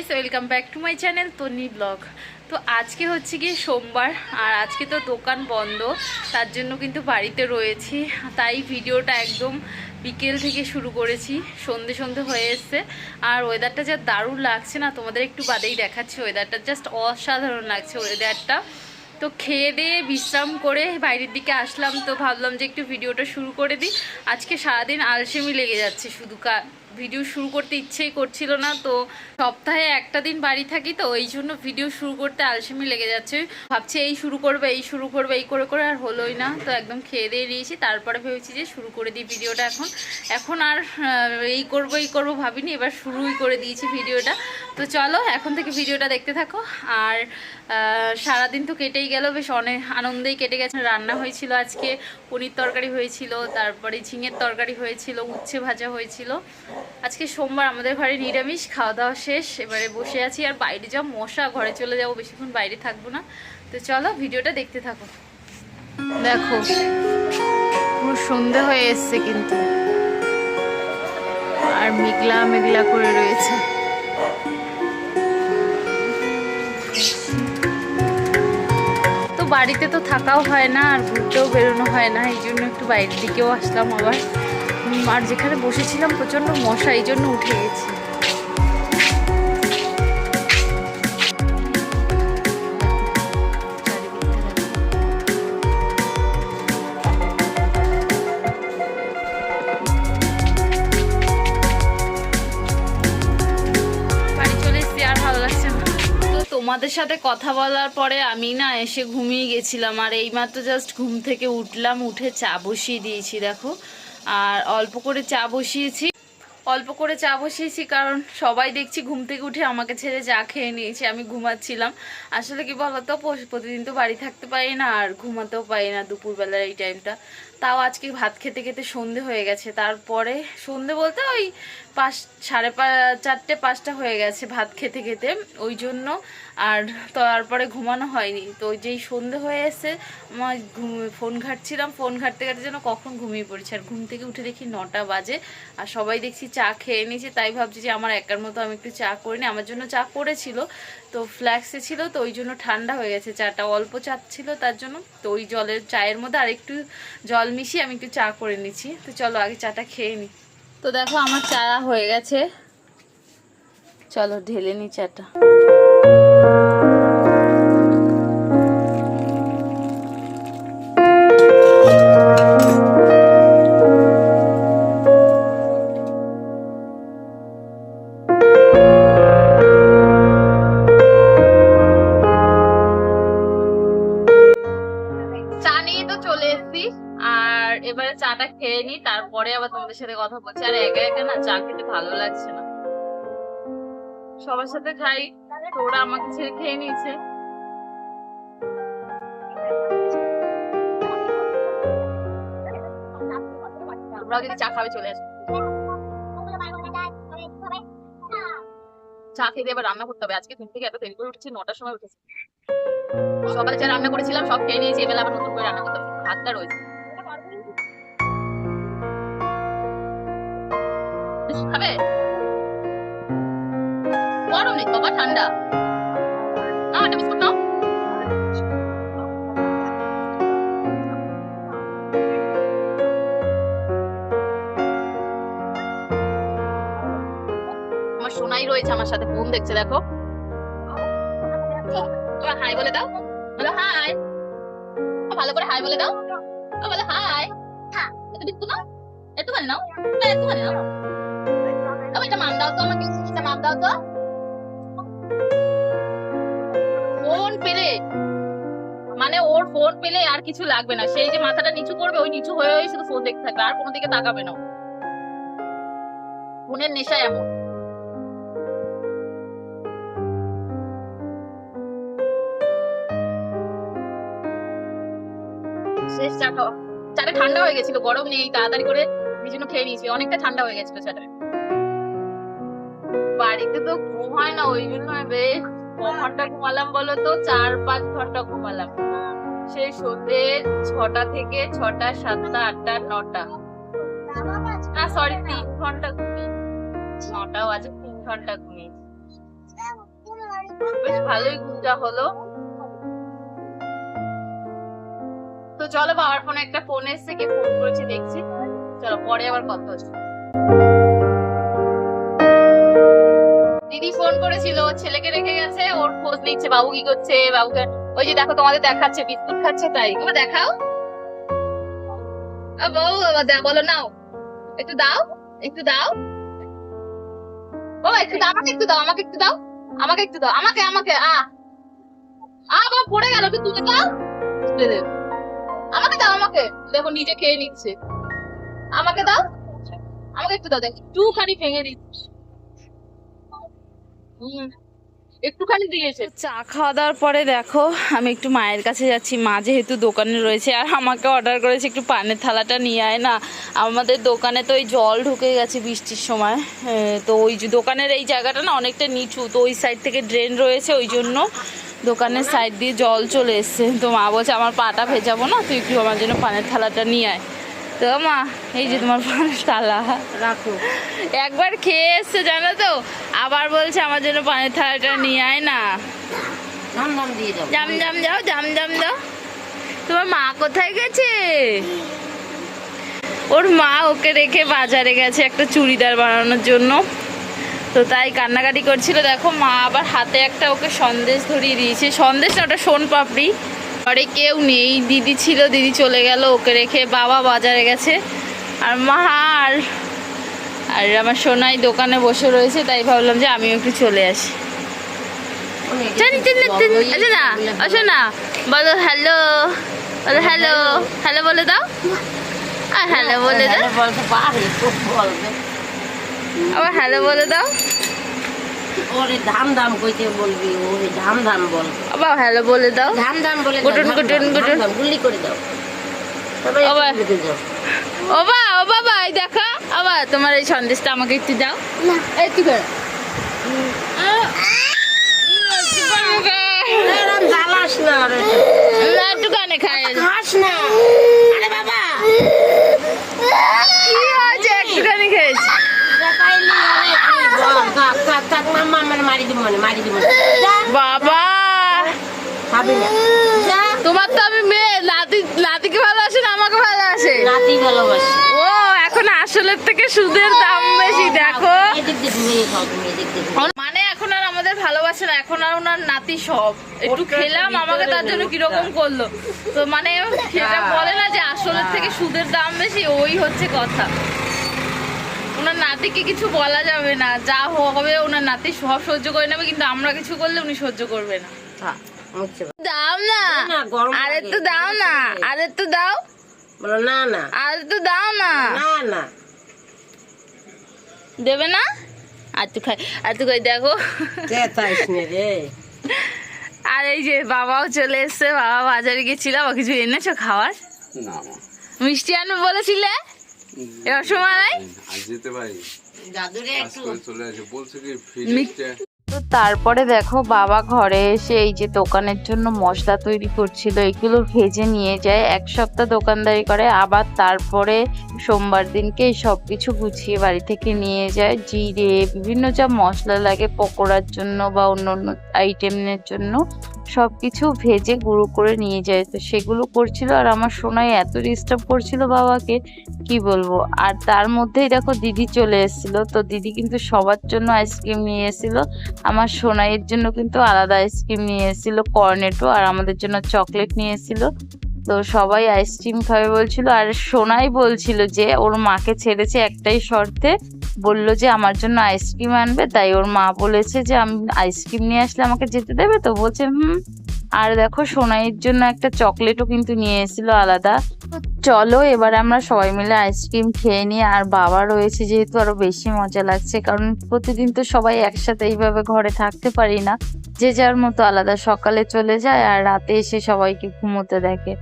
Guys welcome back to my channel Toni vlog তো আজকে হচ্ছে গিয়ে সোমবার, আর আজকে তো দোকান বন্ধ, তার জন্য কিন্তু বাড়িতে রয়েছি। তাই ভিডিওটা একদম বিকেল থেকে শুরু করেছি, সন্ধে সন্ধে হয়ে এসছে। আর ওয়েদারটা যা দারুণ লাগছে না, তোমাদের একটু বাদেই দেখাচ্ছে ওয়েদারটা জাস্ট অসাধারণ লাগছে ওয়েদারটা তো খেয়ে দিয়ে বিশ্রাম করে বাইরের দিকে আসলাম, তো ভাবলাম যে একটু ভিডিওটা শুরু করে দিই। আজকে সারাদিন আলসেমি লেগে যাচ্ছে শুধু ভিডিও শুরু করতে ইচ্ছেই করছিল না, তো সপ্তাহে একটা দিন বাড়ি থাকি, তো এই জন্য ভিডিও শুরু করতে আলসেমি লেগে যাচ্ছে। ভাবছি এই শুরু করবে, এই শুরু করবে, এই করে করে আর হলোই না, তো একদম খেয়ে দিয়ে নিয়েছি তারপরে ভেবেছি যে শুরু করে দিই ভিডিওটা এখন। এখন আর এই করব এই করব ভাবিনি, এবার শুরুই করে দিয়েছি ভিডিওটা। তো চলো, এখন থেকে ভিডিওটা দেখতে থাকো। আর সারাদিন তো কেটেই গেল, বেশ অনেক আনন্দেই কেটে গেছে। রান্না হয়েছিল আজকে, পনির তরকারি হয়েছিল, তারপরে ঝিঙের তরকারি হয়েছিল, উচ্ছে ভাজা হয়েছিল। আজকে সোমবার আমাদের ঘরে নিরামিষ, খাওয়া দাওয়া শেষ। এবারে বসে আছি আর বাইরে যা মশা, ঘরে চলে যাব, বেশিক্ষণ বাইরে থাকব না। তো চলো, ভিডিওটা দেখতে থাকো। দেখো, পুরো সন্ধে হয়ে এসছে কিন্তু। আর মেঘলা মেঘলা করে রয়েছে। তো বাড়িতে তো থাকাও হয় না, আর ঘুরতেও বেরোনো হয় না, এই জন্য একটু বাইরের দিকেও আসলাম আবার। আর যেখানে বসেছিলাম প্রচণ্ড মশা, এই জন্য উঠে গেছি। তোমাদের সাথে কথা বলার পরে আমি না এসে ঘুমিয়ে গেছিলাম, আর এইমাত্র জাস্ট ঘুম থেকে উঠলাম, উঠে চা বসিয়ে দিয়েছি, দেখো। আর অল্প করে চা বসিয়েছি। অল্প করে চা বসিয়েছি কারণ সবাই দেখছি ঘুম থেকে উঠে আমাকে ছেড়ে চা খেয়ে নিয়েছে, আমি ঘুমাচ্ছিলাম। আসলে কি বলতো প্রতিদিন তো বাড়ি থাকতে পারি না আর ঘুমাতেও পারি না দুপুরবেলার এই টাইমটা তাও আজকে ভাত খেতে খেতে সন্ধে হয়ে গেছে। তারপরে সন্ধে বলতে ওই পাঁচ, সাড়ে পা, চারটে, পাঁচটা হয়ে গেছে ভাত খেতে খেতে। ওই জন্য আর তারপরে ঘুমানো হয়নি। তো যেই সন্ধে হয়ে এসে আমার ঘুম- ফোন ঘাটছিলাম। ফোন ঘাটতে ঘাটতে যেন কখন ঘুমিয়ে পড়েছি। আর ঘুম থেকে উঠে দেখি নটা বাজে। আর সবাই দেখছি চা খেয়ে নিয়েছে। তাই ভাবছি যে আমার একার মতো আমি একটু চা করিনি আমার জন্য চা করেছিল। তো ফ্ল্যাক্সে ছিল, তো ওই জন্য ঠান্ডা হয়ে গেছে। চাটা অল্প চা ছিল, তার জন্য। তো ওই জলের, চায়ের মধ্যে আর একটু জল মিশিয়ে আমি একটু চা করে নিচ্ছি। তো চলো আগে চাটা খেয়ে নিই তো দেখো আমার চা হয়ে গেছে। চলো ঢেলে নি চাটা। তোমাদের সাথে কথা বলছি। আর একা একা না চা খেতে ভালো লাগছে না। সবার সাথে খাই তো ওরা আমাকে ছেড়ে খেয়ে নিয়েছে। চা খাবে, চলে আসো। চা খেতে এবার রান্না করতে হবে। আজকে ঘুম থেকে এত দেরি করে উঠেছি, নটার সময় উঠেছি। সকালে যা রান্না করেছিলাম, সব খেয়ে নিয়েছি। এবার আবার নতুন করে রান্না করতে হবে। ভাতটা রয়েছে। খাবে গরম নেই বাবা ঠান্ডা। নাও একটা বিস্কুট নাও। আমার সোনাই রয়েছে আমার সাথে ফোন দেখছে, দেখো। তোমার হাই বলে দাও। বলো হাই ভালো করে হাই বলে দাও। বলে হাই একটু বিস্কুট নাও। একটুখানি নাও। এই একটুখানি ও এটা মাম দাও তো, আমাকে এটা মাম দাও তো। ফোন পেলে মানে ওর ফোন পেলে আর কিছু লাগবে না। সেই যে মাথাটা নিচু করবে, ওই নিচু হয়ে হয়ে শুধু ফোন দেখতে থাকবে, আর কোনো দিকে তাকাবে না। ফোনের নেশা এমন। শেষ, চা খাওয়া। চাটা ঠান্ডা হয়ে গেছিল, গরম নেই, তাড়াতাড়ি করে এই জন্য খেয়ে নিয়েছি। অনেকটা ঠান্ডা হয়ে গেছিল চাটা। বাড়িতে তো ঘুম হয় না, ওই জন্য ঘণ্টা ঘুমালাম বলো তো, চার পাঁচ ঘণ্টা ঘুমালাম। সেই সন্ধ্যে ছটা থেকে ছটা, সাতটা, আটটা, নটা। না সরি তিন ঘণ্টা ঘুমিয়েছি নটা বাজে, তিন ঘণ্টা ঘুমিয়েছি বেশ ভালোই ঘুমটা হলো। তো চলো বাবার ফোনে একটা ফোন এসছে, কে ফোন করেছে দেখছি। চলো পরে আবার কথা হচ্ছে। দিদি ফোন করেছিল ছেলেকে রেখে গেছে, ওর খোঁজ নিচ্ছে, বাবু কি করছে, বাবুকে, ওই যে দেখো তোমাদের দেখাচ্ছে, বিস্কুট খাচ্ছে, তাই। ও দেখাও। বউ বলো নাও। একটু দাও একটু দাও। ও একটু দাও, আমাকে একটু দাও, আমাকে একটু দাও, আমাকে একটু দাও, আমাকে আমাকে, আ। আ বাবা পড়ে গেল তুলে দাও। তুলে আমাকে দাও, আমাকে। দেখো, নিজে খেয়ে নিচ্ছে। আমাকে দাও। আমাকে একটু দাও, দেখ, একটুখানি ভেঙে দিচ্ছে। একটুখানি দিয়েছে চা খাওয়া দাওয়ার পরে দেখো, আমি একটু মায়ের কাছে যাচ্ছি। মা যেহেতু দোকানে রয়েছে, আর আমাকে অর্ডার করেছে একটু পানের থালাটা নিয়ে আয় না। আমাদের দোকানে তো ওই জল ঢুকে গেছে বৃষ্টির সময়। তো ওই দোকানের এই জায়গাটা না অনেকটা নিচু, তো ওই সাইড থেকে ড্রেন রয়েছে, ওই জন্য দোকানের সাইড দিয়ে জল চলে এসছে। তো মা বলছে, আমার পাটা ভেজাবো না, তুই একটু আমার জন্য পানের থালাটা নিয়ে আয়। তো মা এই যে তোমার পানের থালা। রাখো। একবার খেয়ে এসছে জানো তো? আবার বলছে আমার জন্য পানের থালাটা নিয়ে আয় না। জাম জাম যাও জাম জাম দাও। তোমার মা কোথায় গেছে? ওর মা ওকে রেখে বাজারে গেছে একটা চুড়িদার বানানোর জন্য। তো তাই কান্নাকাটি করছিল। দেখো মা আবার হাতে একটা ওকে সন্দেশ ধরিয়ে দিয়েছে। সন্দেশ না ওটা সোন পাপড়ি। ঘরে কেউ নেই। দিদি ছিল দিদি চলে গেল ওকে রেখে বাবা বাজারে গেছে। আর মা আর আর আমার সোনাই দোকানে বসে রয়েছে তাই ভাবলাম যে আমিও একটু চলে আসি। আচ্ছা না আসো না বলো হ্যালো বলো হ্যালো। হ্যালো বলে দাও। আর হ্যালো বলে দাও। আবার হ্যালো বলে দাও। ওরে ধাম ধাম কইতে বলবি ওরে ধাম ধাম বল। আবার হ্যালো বলে দাও। ধাম ধাম বলে দাও, গুটুন, গুটুন, গুটুন। করে। ও বা ও বাবা এই দেখো। আবার তোমার এই সন্দেশটা আমাকে একটু দাও। একটু করে। না একটু কানে খাই খাস না। আরে বাবা কি হয়েছে একটুখানি খেয়েছি যা পাইলি আরে তুই বল, থাক, থাক, থাক, মাম্মা আমার মারি দিব মনে মারি দিব বাবা! খাবি না। তোমার তো আমি মেয়ে। নাতি নাতিকে ভালোবাসে না আমাকে ভালোবাসে? নাতি ভালোবাসি। ও এখন আসলের থেকে সুদের দাম বেশি দেখো। দিয়ে তুমি। মানে এখন আর আমাদের ভালোবাসে না এখন আর ওনার নাতি সব। একটু খেলাম আমাকে তার জন্য। কীরকম করল? তো মানে সেটা বলে না যে আসলের থেকে সুদের দাম বেশি ওই হচ্ছে কথা। ওনার নাতিকে কিছু বলা যাবে না। যা হবে ওনার নাতি সব সহ্য করে নেবে কিন্তু আমরা কিছু করলে উনি সহ্য করবে না। থাক, মুখছে বাবা। দাও না। না, গরম আর দাও না। আর একটু দাও। বলো না না। আর একটু দাও না। না না। দেবে না? আর খাই আর খাই দেখো। রে? আর এই যে বাবাও চলে এসছে বাবা বাজারে গেছিল বা কিছু এনেছো খাওয়ার? মিষ্টি আনবে বলেছিলে? রসমালাই আজ যেতে পারি। দাদুরে একটু। চলে আসে। বলছে কি ফ্রিজটা তো তারপরে দেখো বাবা ঘরে এসে এই যে দোকানের জন্য মশলা তৈরি করছিল এগুলো ভেজে নিয়ে যায়। এক সপ্তাহ দোকানদারি করে আবার তারপরে সোমবার দিনকে সব কিছু গুছিয়ে বাড়ি থেকে নিয়ে যায়। জিরে বিভিন্ন যা মশলা লাগে পকোড়ার জন্য বা অন্য অন্য আইটেমের জন্য। সব কিছু ভেজে গুঁড়ো করে নিয়ে যায়। তো সেগুলো করছিল আর আমার সোনাই এত ডিস্টার্ব করছিল বাবাকে, কি বলব? আর তার মধ্যেই দেখো দিদি চলে এসেছিল। তো দিদি কিন্তু সবার জন্য আইসক্রিম নিয়ে এসেছিল। আমার সোনাইয়ের জন্য কিন্তু আলাদা আইসক্রিম নিয়ে এসেছিল কর্নেটো আর আমাদের জন্য চকলেট নিয়ে এসেছিল। তো সবাই আইসক্রিম খাবে বলছিল। আর সোনাই বলছিল যে ওর মাকে ছেড়েছে একটাই শর্তে বলল যে আমার জন্য আইসক্রিম আনবে, তাই ওর মা বলেছে যে আমি আইসক্রিম নিয়ে আসলে আমাকে যেতে দেবে, তো বলছে, হুম। আর দেখো সোনাইয়ের জন্য একটা চকলেটও কিন্তু নিয়ে এসেছিল আলাদা। চলো, এবার আমরা সবাই মিলে আইসক্রিম খেয়ে নিই, আর বাবা রয়েছে যেহেতু আরও বেশি মজা লাগছে, কারণ প্রতিদিন তো সবাই একসাথে এইভাবে ঘরে থাকতে পারি না। যে যার মতো আলাদা সকালে চলে যায়, আর রাতে এসে সবাইকে ঘুমোতে দেখে।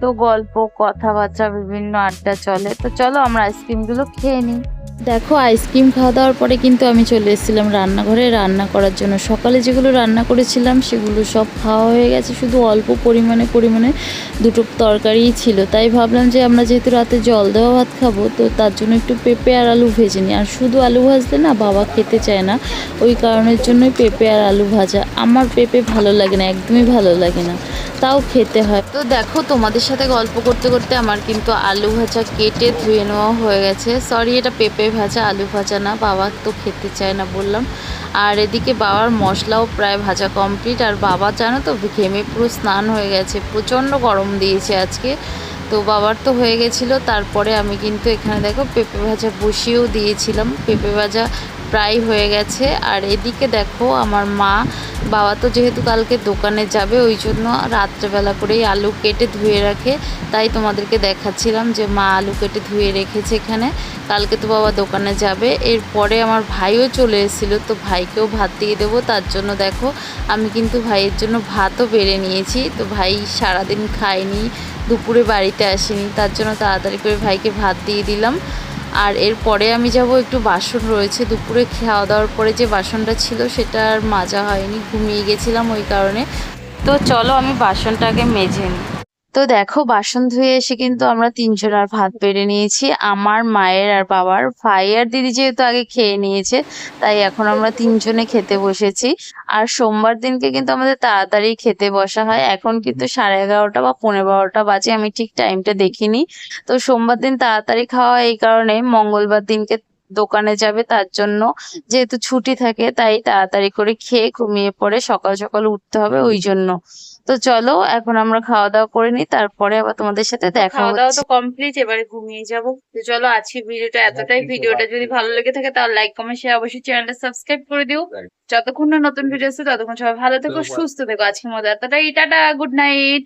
তো গল্প, কথাবার্তা, বিভিন্ন আড্ডা চলে। তো চলো আমরা আইসক্রিমগুলো খেয়ে নিই। দেখো, আইসক্রিম খাওয়া দাওয়ার পরে কিন্তু আমি চলে এসেছিলাম রান্নাঘরে। রান্না করার জন্য সকালে যেগুলো রান্না করেছিলাম, সেগুলো সব খাওয়া হয়ে গেছে। শুধু অল্প পরিমাণে পরিমাণে দুটো তরকারিই ছিল। তাই ভাবলাম যে আমরা যেহেতু রাতে জল দেওয়া ভাত খাব, তো তার জন্য একটু পেঁপে আর আলু ভেজে নিই। আর শুধু আলু ভাজলে না, বাবা খেতে চায় না। ওই কারণের জন্যই পেঁপে আর আলু ভাজা। আমার পেঁপে ভালো লাগে না, একদমই ভালো লাগে না। তাও খেতে হয়। তো দেখো, তোমাদের সাথে গল্প করতে করতে আমার কিন্তু আলু ভাজা কেটে ধুয়ে নেওয়া হয়ে গেছে। সরি এটা পেঁপে ভাজা, আলু ভাজা না। বাবা তো খেতে চায় না বললাম। আর এদিকে বাবার মশলাও প্রায় ভাজা কমপ্লিট আর বাবা জানো তো, ঘেমে পুরো স্নান হয়ে গেছে। প্রচণ্ড গরম দিয়েছে আজকে। তো বাবার তো হয়ে গেছিল। তারপরে আমি কিন্তু এখানে দেখো, পেঁপে ভাজা বসিয়েও দিয়েছিলাম। পেঁপে ভাজা প্রায় হয়ে গেছে। আর এদিকে দেখো আমার মা, বাবা তো যেহেতু কালকে দোকানে যাবে, ওই জন্য রাত্রেবেলা করেই আলু কেটে ধুয়ে রাখে। তাই তোমাদেরকে দেখাচ্ছিলাম যে মা আলু কেটে ধুয়ে রেখেছে এখানে। কালকে তো বাবা দোকানে যাবে। এরপরে আমার ভাইও চলে এসেছিল, তো ভাইকেও ভাত দিয়ে দেবো। তার জন্য দেখো, আমি কিন্তু ভাইয়ের জন্য ভাতও বেড়ে নিয়েছি। তো ভাই সারাদিন খায়নি, দুপুরে বাড়িতে আসেনি। তার জন্য তাড়াতাড়ি করে ভাইকে ভাত দিয়ে দিলাম। আর এরপরে আমি যাব একটু বাসন রয়েছে দুপুরে খাওয়া দাওয়ার পরে যে বাসনটা ছিল সেটা আর মাজা হয়নি, ঘুমিয়ে গেছিলাম ওই কারণে। তো চলো আমি বাসনটাকে মেজে নিই। তো দেখো, বাসন ধুয়ে এসে কিন্তু আমরা তিনজন আর ভাত বেড়ে নিয়েছি। আমার, মায়ের আর বাবার। ভাই আর দিদি যেহেতু আগে খেয়ে নিয়েছে, তাই এখন আমরা তিনজনে খেতে বসেছি। আর সোমবার দিনকে কিন্তু আমাদের তাড়াতাড়ি খেতে বসা হয়। এখন কিন্তু সাড়ে এগারোটা বা পনেরো বারোটা বাজে, আমি ঠিক টাইমটা দেখিনি। তো সোমবার দিন তাড়াতাড়ি খাওয়া এই কারণে। মঙ্গলবার দিনকে দোকানে যাবে, তার জন্য যেহেতু ছুটি থাকে, তাই তাড়াতাড়ি করে খেয়ে ঘুমিয়ে পড়ে সকাল সকাল উঠতে হবে, ওই জন্য। তো চলো এখন আমরা খাওয়া দাওয়া করে নিই তারপরে আবার তোমাদের সাথে দেখা খাওয়া দাওয়া তো কমপ্লিট এবারে ঘুমিয়ে যাব। তো চলো আজকে ভিডিওটা এতটাই। ভিডিওটা যদি ভালো লেগে থাকে তাহলে লাইক কমেন্ট শেয়ার অবশ্যই চ্যানেলটা সাবস্ক্রাইব করে দিও। যতক্ষণ না নতুন ভিডিও আসছে ততক্ষণ সবাই ভালো থেকো সুস্থ থেকো। আজকের মতো এতটাই। Tata good night